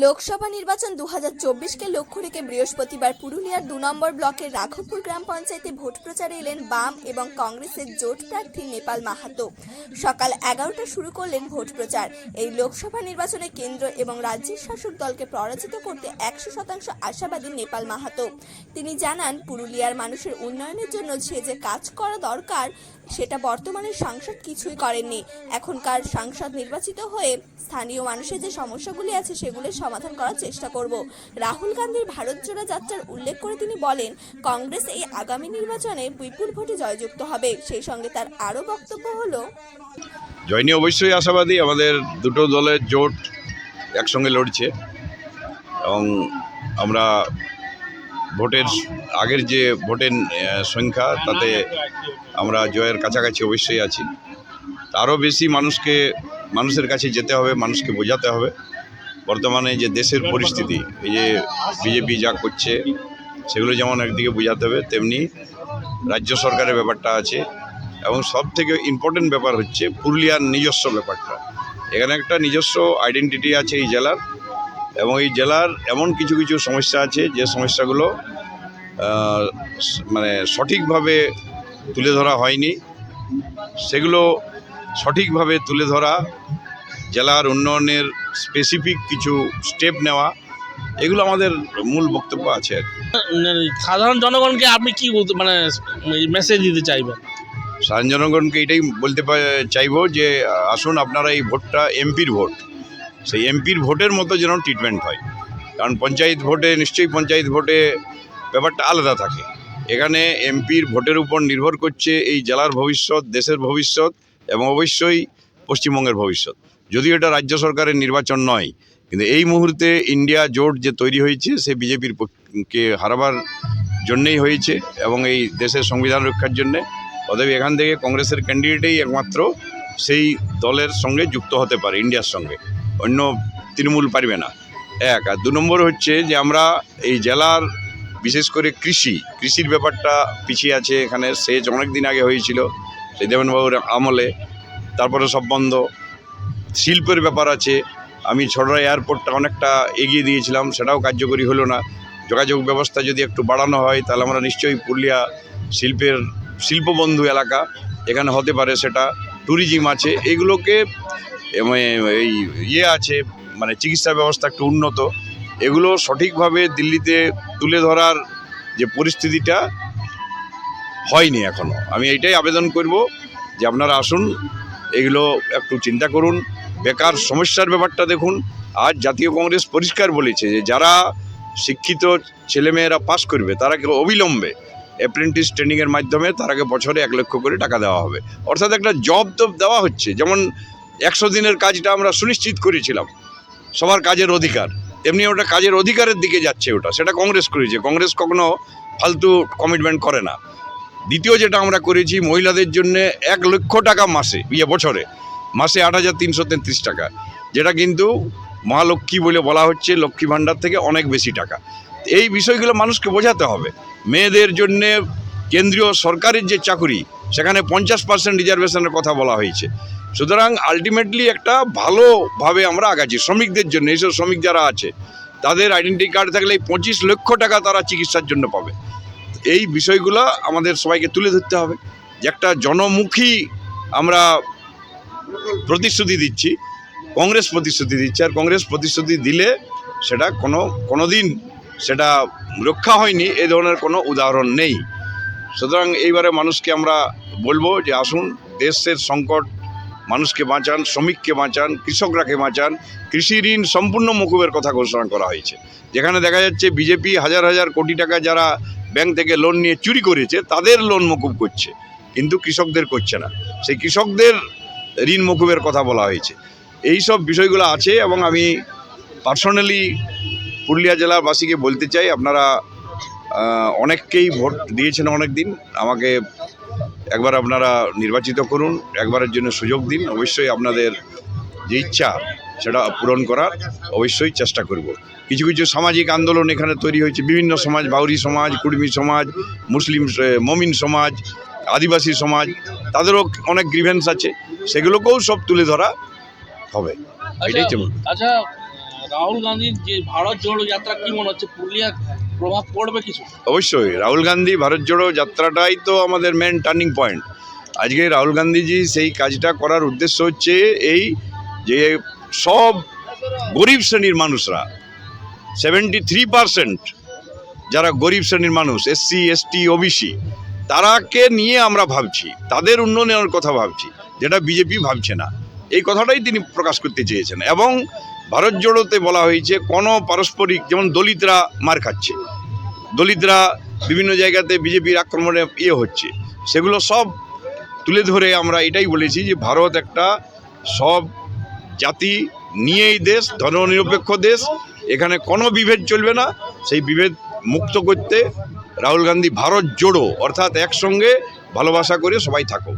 লোকসভা নির্বাচন দু হাজার চব্বিশকে লক্ষ্য রেখে বৃহস্পতিবার পুরুলিয়ার দু নম্বর ব্লকের রাঘবপুর গ্রাম পঞ্চায়েতে ভোট প্রচারে এলেন বাম এবং কংগ্রেসের জোট প্রার্থী নেপাল মাহাতো। সকাল এগারোটা শুরু করলেন ভোট প্রচার। এই লোকসভা নির্বাচনে কেন্দ্র এবং রাজ্যের শাসক দলকে পরাজিত করতে একশো শতাংশ আশাবাদী নেপাল মাহাতো। তিনি জানান, পুরুলিয়ার মানুষের উন্নয়নের জন্য যে যে কাজ করা দরকার, সেটা বর্তমানে সাংসদ কিছুই করেননি। এখনকার সাংসদ নির্বাচিত হয়ে স্থানীয় মানুষের যে সমস্যাগুলি আছে সেগুলির সমাধান করার চেষ্টা করব। রাহুল গান্ধীর ভারত জোড়া যাত্রার উল্লেখ করে তিনি বলেন, কংগ্রেস এই আগামী নির্বাচনে বিপুল ভোটে জয়যুক্ত হবে। সেই সঙ্গে তার আরও বক্তব্য হলো, জয় নিয়ে অবশ্যই আশাবাদী, আমাদের দুটো দলের জোট একসঙ্গে লড়ছে। এবং আমরা ভোটের আগের যে ভোটের সংখ্যা, তাতে আমরা জয়ের কাছাকাছি অবশ্যই আছি। আরও বেশি মানুষকে, মানুষের কাছে যেতে হবে, মানুষকে বোঝাতে হবে। বর্তমানে যে দেশের পরিস্থিতি, এই যে বিজেপি যা করছে, সেগুলো যেমন একদিকে বোঝাতে হবে, তেমনি রাজ্য সরকারের ব্যাপারটা আছে এবং সব থেকে ইম্পর্টেন্ট ব্যাপার হচ্ছে পুরুলিয়ার নিজস্ব ব্যাপারটা। এখানে একটা নিজস্ব আইডেন্টিটি আছে এই জেলার এবং এই জেলার এমন কিছু কিছু সমস্যা আছে যে সমস্যাগুলো মানে সঠিকভাবে তুলে ধরা হয়নি। সেগুলো সঠিকভাবে তুলে ধরা জেলার উন্নয়নের স্পেসিফিক কিছু স্টেপ নেওয়া এগুলো আমাদের মূল বক্তব্য আছে আর কি। সাধারণ জনগণকে আপনি কি বলতে মানে মেসেজ দিতে চাইবেন? সাধারণ জনগণকে এটাই বলতে চাইব যে আসুন আপনারা এই ভোটটা এমপির ভোট। সেই এমপির ভোটের মতো যেন ট্রিটমেন্ট হয়। কারণ পঞ্চায়েত ভোটে নিশ্চয়ই পঞ্চায়েত ভোটে ব্যাপারটা আলাদা থাকে। এখানে এমপির ভোটের উপর নির্ভর করছে এই জেলার ভবিষ্যৎ দেশের ভবিষ্যৎ এবং অবশ্যই পশ্চিমবঙ্গের ভবিষ্যৎ। যদিও এটা রাজ্য সরকারের নির্বাচন নয়, কিন্তু এই মুহূর্তে ইন্ডিয়া জোট যে তৈরি হয়েছে, সে বিজেপির কে হারাবার জন্যেই হয়েছে এবং এই দেশের সংবিধান রক্ষার জন্যে। অতএব এখান থেকে কংগ্রেসের ক্যান্ডিডেটেই একমাত্র সেই দলের সঙ্গে যুক্ত হতে পারে ইন্ডিয়ার সঙ্গে। অন্য তৃণমূল পারবে না। এক, আর দু নম্বর হচ্ছে যে আমরা এই জেলার বিশেষ করে কৃষি, কৃষির ব্যাপারটা পিছিয়ে আছে এখানে। সেচ অনেক দিন আগে হয়েছিল, সেই দেবেনবাবুর আমলে। তারপরে সব বন্ধ। শিল্পের ব্যাপার আছে। আমি ছড়রা এয়ারপোর্টটা অনেকটা এগিয়ে দিয়েছিলাম, সেটাও কার্যকরী হলো না। যোগাযোগ ব্যবস্থা যদি একটু বাড়ানো হয়, তাহলে আমরা নিশ্চয়ই পুরুলিয়া শিল্পের শিল্পবন্ধু এলাকা এখানে হতে পারে, সেটা ট্যুরিজম আছে। এগুলোকে এই ইয়ে আছে মানে চিকিৎসা ব্যবস্থা একটু উন্নত। এগুলো সঠিকভাবে দিল্লিতে তুলে ধরার যে পরিস্থিতিটা হয়নি এখনও আমি এইটাই আবেদন করব যে আপনারা আসুন এগুলো একটু চিন্তা করুন। বেকার সমস্যার ব্যাপারটা দেখুন। আজ জাতীয় কংগ্রেস পরিষ্কার বলেছে যে, যারা শিক্ষিত ছেলেমেয়েরা পাশ করবে তারাকে অবিলম্বে অ্যাপ্রেন্টিস ট্রেনিংয়ের মাধ্যমে তারাকে বছরে এক লক্ষ করে টাকা দেওয়া হবে। অর্থাৎ একটা জব তো দেওয়া হচ্ছে। যেমন একশো দিনের কাজটা আমরা সুনিশ্চিত করেছিলাম। সবার কাজের অধিকার। তেমনি ওটা কাজের অধিকারের দিকে যাচ্ছে ওটা। সেটা কংগ্রেস করেছে। কংগ্রেস কখনো ফালতু কমিটমেন্ট করে না। দ্বিতীয় যেটা আমরা করেছি, মহিলাদের জন্য এক লক্ষ টাকা মাসে ইয়ে বছরে। মাসে আট হাজার তিনশো তেত্রিশ টাকা, যেটা কিন্তু মহালক্ষ্মী বলে বলা হচ্ছে, লক্ষ্মী ভাণ্ডার থেকে অনেক বেশি টাকা। এই বিষয়গুলো মানুষকে বোঝাতে হবে। মেয়েদের জন্যে কেন্দ্রীয় সরকারের যে চাকুরি, সেখানে পঞ্চাশ পার্সেন্ট রিজার্ভেশনের কথা বলা হয়েছে। সুতরাং আলটিমেটলি একটা ভালোভাবে আমরা আগাচ্ছি। শ্রমিকদের জন্য, এইসব শ্রমিক যারা আছে, তাদের আইডেন্টি কার্ড থাকলে এই পঁচিশ লক্ষ টাকা তারা চিকিৎসার জন্য পাবে। এই বিষয়গুলো আমাদের সবাইকে তুলে ধরতে হবে। যে একটা জনমুখী আমরা প্রতিশ্রুতি দিচ্ছি, কংগ্রেস প্রতিশ্রুতি দিচ্ছে, আর কংগ্রেস প্রতিশ্রুতি দিলে সেটা কোনো কোনো দিন সেটা রক্ষা হয়নি এই ধরনের কোনো উদাহরণ নেই। সুতরাং এইবারে মানুষকে আমরা বলব যে আসুন, দেশের সংকট, মানুষকে বাঁচান, শ্রমিককে বাঁচান, কৃষকরাকে বাঁচান, কৃষি ঋণ সম্পূর্ণ মকুবের কথা ঘোষণা করা হয়েছে। যেখানে দেখা যাচ্ছে বিজেপি হাজার হাজার কোটি টাকা যারা ব্যাংক থেকে লোন নিয়ে চুরি করেছে, তাদের লোন মকুব করছে। কিন্তু কৃষকদের করছে না। সেই কৃষকদের ঋণ মকুবের কথা বলা হয়েছে। এই সব বিষয়গুলো আছে এবং আমি পার্সোনালি পুরুলিয়া জেলাবাসীকে বলতে চাই, আপনারা অনেককেই ভোট দিয়েছেন অনেক দিন আমাকে একবার আপনারা নির্বাচিত করুন, একবারের জন্য সুযোগ দিন। অবশ্যই আপনাদের যে ইচ্ছা সেটা পূরণ করার অবশ্যই চেষ্টা করব। কিছু কিছু সামাজিক আন্দোলন এখানে তৈরি হয়েছে বিভিন্ন সমাজ বাউরি সমাজ কুর্মী সমাজ মুসলিম মমিন সমাজ আদিবাসী সমাজ তাদেরও অনেক গ্রিভেন্স আছে সেগুলোকেও সব তুলে ধরা হবে। এটাই তো আচ্ছা রাহুল গান্ধীর যে ভারত জোড়ো যাত্রা কি মনে হচ্ছে? পুরুলিয়ার প্রভাব পড়বে কিছু? অবশ্যই রাহুল গান্ধী ভারত জোড়ো যাত্রাটাই তো আমাদের মেন টার্নিং পয়েন্ট আজকে রাহুল গান্ধীজি সেই কাজটা করার উদ্দেশ্য হচ্ছে এই যে সব গরিব শ্রেণির মানুষরা সেভেন্টি থ্রি পারসেন্ট যারা গরিব শ্রেণির মানুষ এসসি এসটি ওবিসি তারাকে নিয়ে আমরা ভাবছি, তাদের উন্নয়নের কথা ভাবছি, যেটা বিজেপি ভাবছে না। এই কথাটাই তিনি প্রকাশ করতে চেয়েছেন এবং ভারত জোড়োতে বলা হয়েছে, কোনো পারস্পরিক, যেমন দলিতরা মার খাচ্ছে, দলিতরা বিভিন্ন জায়গাতে বিজেপির আক্রমণে ইয়ে হচ্ছে, সেগুলো সব তুলে ধরে আমরা এটাই বলেছি যে ভারত একটা সব জাতি নিয়েই দেশ, ধর্মনিরপেক্ষ দেশ, এখানে কোনো বিভেদ চলবে না। সেই বিভেদ মুক্ত করতে রাহুল গান্ধী ভারত জোড়ো, অর্থাৎ একসঙ্গে ভালোবাসা করে সবাই থাকো